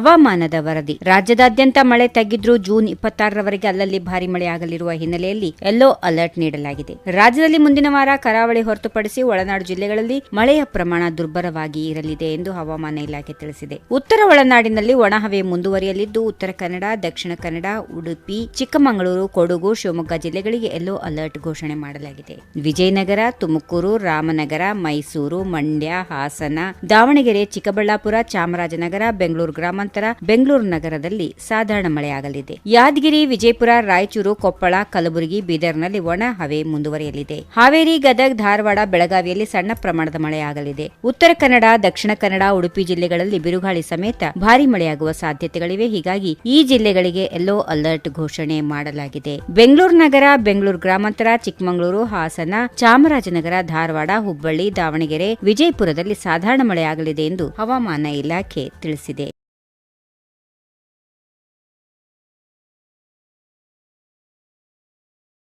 ಹವಾಮಾನದ ವರದಿ. ರಾಜ್ಯದಾದ್ಯಂತ ಮಳೆ ತಗ್ಗಿದ್ರೂ ಜೂನ್ ಇಪ್ಪತ್ತಾರರವರೆಗೆ ಅಲ್ಲಲ್ಲಿ ಭಾರಿ ಮಳೆ ಆಗಲಿರುವ ಹಿನ್ನೆಲೆಯಲ್ಲಿ ಯೆಲ್ಲೋ ಅಲರ್ಟ್ ನೀಡಲಾಗಿದೆ. ರಾಜ್ಯದಲ್ಲಿ ಮುಂದಿನ ವಾರ ಕರಾವಳಿ ಹೊರತುಪಡಿಸಿ ಒಳನಾಡು ಜಿಲ್ಲೆಗಳಲ್ಲಿ ಮಳೆಯ ಪ್ರಮಾಣ ದುರ್ಬಲವಾಗಿ ಇರಲಿದೆ ಎಂದು ಹವಾಮಾನ ಇಲಾಖೆ ತಿಳಿಸಿದೆ. ಉತ್ತರ ಒಳನಾಡಿನಲ್ಲಿ ಒಣಹವೆ ಮುಂದುವರಿಯಲಿದ್ದು, ಉತ್ತರ ಕನ್ನಡ, ದಕ್ಷಿಣ ಕನ್ನಡ, ಉಡುಪಿ, ಚಿಕ್ಕಮಗಳೂರು, ಕೊಡಗು, ಶಿವಮೊಗ್ಗ ಜಿಲ್ಲೆಗಳಿಗೆ ಯೆಲ್ಲೋ ಅಲರ್ಟ್ ಘೋಷಣೆ ಮಾಡಲಾಗಿದೆ. ವಿಜಯನಗರ, ತುಮಕೂರು, ರಾಮನಗರ, ಮೈಸೂರು, ಮಂಡ್ಯ, ಹಾಸನ, ದಾವಣಗೆರೆ, ಚಿಕ್ಕಬಳ್ಳಾಪುರ, ಚಾಮರಾಜನಗರ, ಬೆಂಗಳೂರು ಗ್ರಾಮಾಂತರ ಬೆಂಗಳೂರು ನಗರದಲ್ಲಿ ಸಾಧಾರಣ ಮಳೆಯಾಗಲಿದೆ. ಯಾದಗಿರಿ, ವಿಜಯಪುರ, ರಾಯಚೂರು, ಕೊಪ್ಪಳ, ಕಲಬುರಗಿ, ಬೀದರ್ನಲ್ಲಿ ಒಣ ಹವೆ ಮುಂದುವರಿಯಲಿದೆ. ಹಾವೇರಿ, ಗದಗ್, ಧಾರವಾಡ, ಬೆಳಗಾವಿಯಲ್ಲಿ ಸಣ್ಣ ಪ್ರಮಾಣದ ಮಳೆಯಾಗಲಿದೆ. ಉತ್ತರ ಕನ್ನಡ, ದಕ್ಷಿಣ ಕನ್ನಡ, ಉಡುಪಿ ಜಿಲ್ಲೆಗಳಲ್ಲಿ ಬಿರುಗಾಳಿ ಸಮೇತ ಭಾರಿ ಮಳೆಯಾಗುವ ಸಾಧ್ಯತೆಗಳಿವೆ. ಹೀಗಾಗಿ ಈ ಜಿಲ್ಲೆಗಳಿಗೆ ಯೆಲ್ಲೋ ಅಲರ್ಟ್ ಘೋಷಣೆ ಮಾಡಲಾಗಿದೆ. ಬೆಂಗಳೂರು ನಗರ, ಬೆಂಗಳೂರು ಗ್ರಾಮಾಂತರ, ಚಿಕ್ಕಮಗಳೂರು, ಹಾಸನ, ಚಾಮರಾಜನಗರ, ಧಾರವಾಡ, ಹುಬ್ಬಳ್ಳಿ, ದಾವಣಗೆರೆ, ವಿಜಯಪುರದಲ್ಲಿ ಸಾಧಾರಣ ಮಳೆಯಾಗಲಿದೆ ಎಂದು ಹವಾಮಾನ ಇಲಾಖೆ ತಿಳಿಸಿದೆ.